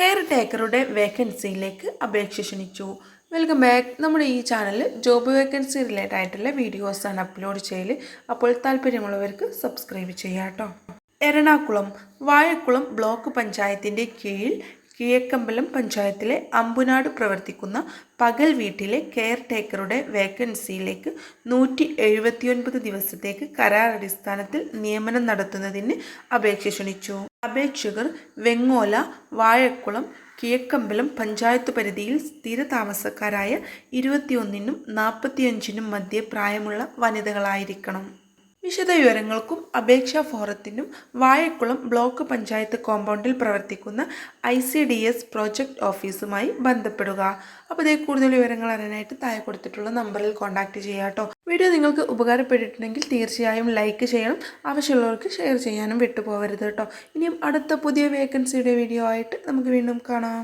Care ടേക്കറുടെ വേക്കൻസിയിലേക്ക് അപേക്ഷ ക്ഷണിച്ചു. Welcome back. നമ്മുടെ ഈ ചാനലിൽ ജോബ് വേക്കൻസി റിലേറ്റഡ് ആയിട്ടുള്ള വീഡിയോസാണ് അപ്ലോഡ് ചെയ്യൽ അപ്പോൾ താല്പര്യമുള്ളവർക്ക് സബ്സ്ക്രൈബ് ചെയ്യാം കേട്ടോ എറണാകുളം വാഴക്കുളം ബ്ലോക്ക് പഞ്ചായത്തിന്റെ കീഴിൽ കിഴക്കമ്പലം പഞ്ചായത്തിലെ അമ്പുനാട് പ്രവർത്തിക്കുന്ന പകൽ വീട്ടിലെ കെയർ ടേക്കറുടെ വേക്കൻസിയിലേക്ക് നൂറ്റി എഴുപത്തിയൊൻപത് ദിവസത്തേക്ക് കരാർ അടിസ്ഥാനത്തിൽ നിയമനം നടത്തുന്നതിന് അപേക്ഷ ക്ഷണിച്ചു. അപേക്ഷകർ വെങ്ങോല വാഴക്കുളം കിഴക്കമ്പലം പഞ്ചായത്ത് പരിധിയിൽ സ്ഥിര താമസക്കാരായ ഇരുപത്തിയൊന്നിനും നാൽപ്പത്തിയഞ്ചിനും മധ്യേ പ്രായമുള്ള വനിതകളായിരിക്കണം. വിശദവിവരങ്ങൾക്കും അപേക്ഷാ ഫോറത്തിനും വാഴക്കുളം ബ്ലോക്ക് പഞ്ചായത്ത് കോമ്പൗണ്ടിൽ പ്രവർത്തിക്കുന്ന I C D S project ഓഫീസുമായി ബന്ധപ്പെടുക. അപ്പോൾ ഇതേ കൂടുതൽ വിവരങ്ങൾ അറിയാനായിട്ട് താഴെ കൊടുത്തിട്ടുള്ള നമ്പറിൽ കോൺടാക്റ്റ് ചെയ്യുക കേട്ടോ. വീഡിയോ നിങ്ങൾക്ക് ഉപകാരപ്പെട്ടിട്ടുണ്ടെങ്കിൽ തീർച്ചയായും ലൈക്ക് ചെയ്യണം. ആവശ്യമുള്ളവർക്ക് ഷെയർ ചെയ്യാനും വിട്ടുപോകരുത് കേട്ടോ. ഇനിയും അടുത്ത പുതിയ വേക്കൻസിയുടെ വീഡിയോ ആയിട്ട് നമുക്ക് വീണ്ടും കാണാം.